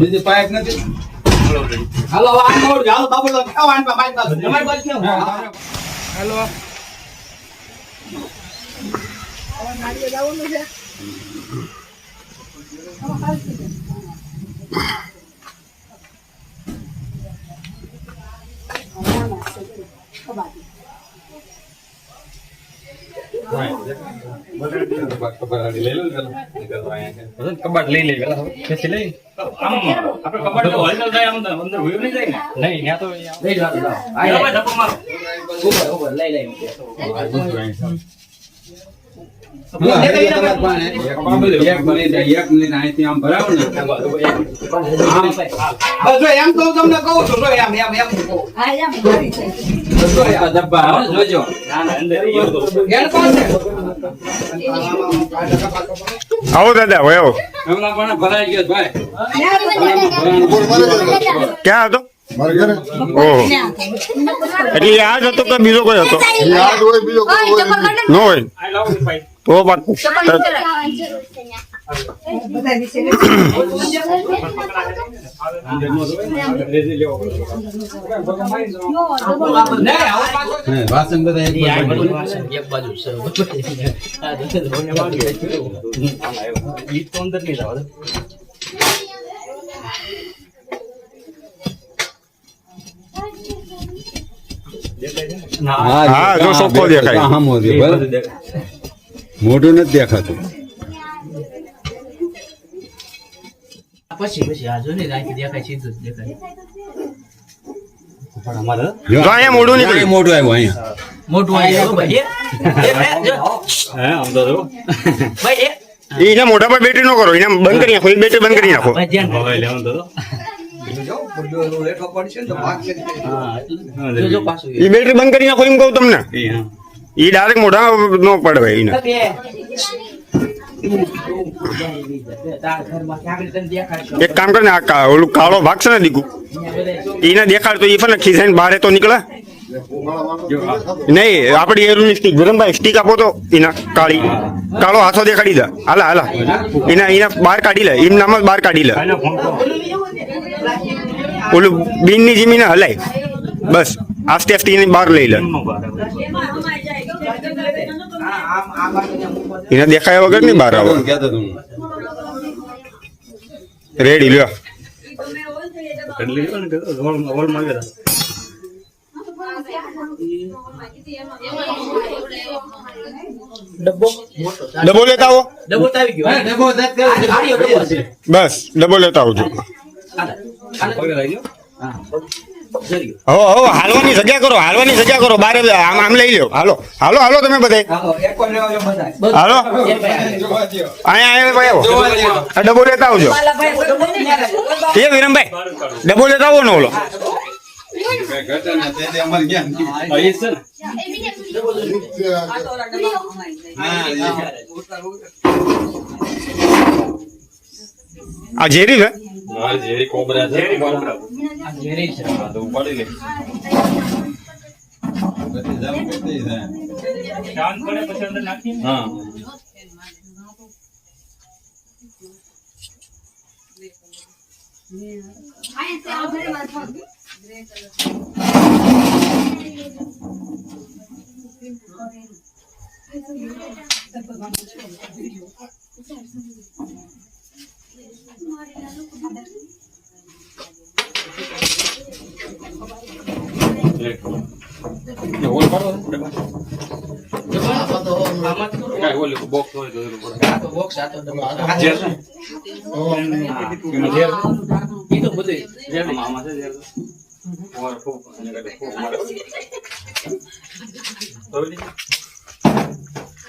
બીજી પાયક નથી. હાલો હાલો બાબુ. લો આવ આન કબાટ લઈ લઈ પેલા પછી લઈ. આમ આપણે કબાટ તો હલચલ થાય આમ અંદર હોયું નહીં જાય ને. નહીં ત્યાં તો લઈ લો લો મારો. ઉપર ઉપર લઈ લઈ આવો દાદા હોય આવો. ભરાઈ ગયો ભાઈ. ક્યાં હતો? ઓહો. એટલે યાદ હતો કે બીજો કોઈ હતો? યાદ હોય. બીજો લાવો ને ભાઈ. તો પાકું વાસણ બધા એક બાજુ. તો અંદર નહીં હા, જો સોખો દેખાય. મોઢું નથી દેખાતું. પછી પછી આ જો ને રાખી દેખાય સીધું દેખાય. પણ અમારે જો અહીંયા મોઢું નીકળ્યું. મોઢું આવ્યું અહીંયા. મોટું આવી ભાઈ એ, એ, એ, જો. હે આમ તો જો ભાઈ એના મોઢા પર બેટરી ન કરો એના બંધ કરી નાખો બેટરી બંધ કરી નાખો. બેટરી બંધ કરી નાખો એમ કહું તમને. ઈ ડાયરેક્ટ મોઢા ન પડવે એને. એક કામ કરે ને આ ઓલું કાળો ભાગ છે ને દીકુ. એને દેખાડ તો એ પણ ખીસાઈને બહાર તો નીકળે. નહીં આપડી એરુની સ્ટીક વિરમભાઈ સ્ટીક આપો તો એના કાળી કાળો હાથો દેખાડી દે. હાલા હાલા. એના એના બહાર કાઢી લે. એમ નામ જ બહાર કાઢી લે. ઓલું બીનની જીમીને હલાય. બસ. આ સ્ટેપથી એને બહાર લઈ લે એમનો બાર આવે. હા, આમ આ બાજુ ને આમ ઉપર. એને દેખાયા વગર નહીં બહાર આવે. રેડી લ્યો. ડબો લેતા આવો. બસ ડબો લેતા આવજો. હા. હો હાલવાની જગ્યા કરો હાલવાની જગ્યા કરો. બારે આમ આમ લઈ લ્યો. હાલો હાલો હાલો તમે બધે. હાલો. અહીંયા અહીંયા ભાઈ આવો. ડબો લેતા આવજો. એ વિરમભાઈ ડબો લેતા આવો ને ઓલો. આ ઝેરી છે. હા, આ ઝેરી છે ઝેરી કોબરા. આ ઝેરી છે. હા, તો ઉપાડી લે. બધી જામ કરતી જાય. શાંત પડે પછી અંદર નાખી હા હા. એ હોલ પાડો ડબ્બા. બોક્સ હોય તો એનું આ તો બોક્સ, આ તો ઝેર ઝેર? ઈ તો બધુંય. ઝેરનું મામા છે ઝેર ઓર ફૂંક, અને કાંઈ ફૂંક મારે.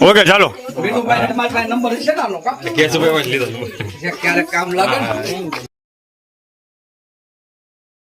ઓકે ચાલો નંબર છે ક્યારેક કામ લાગે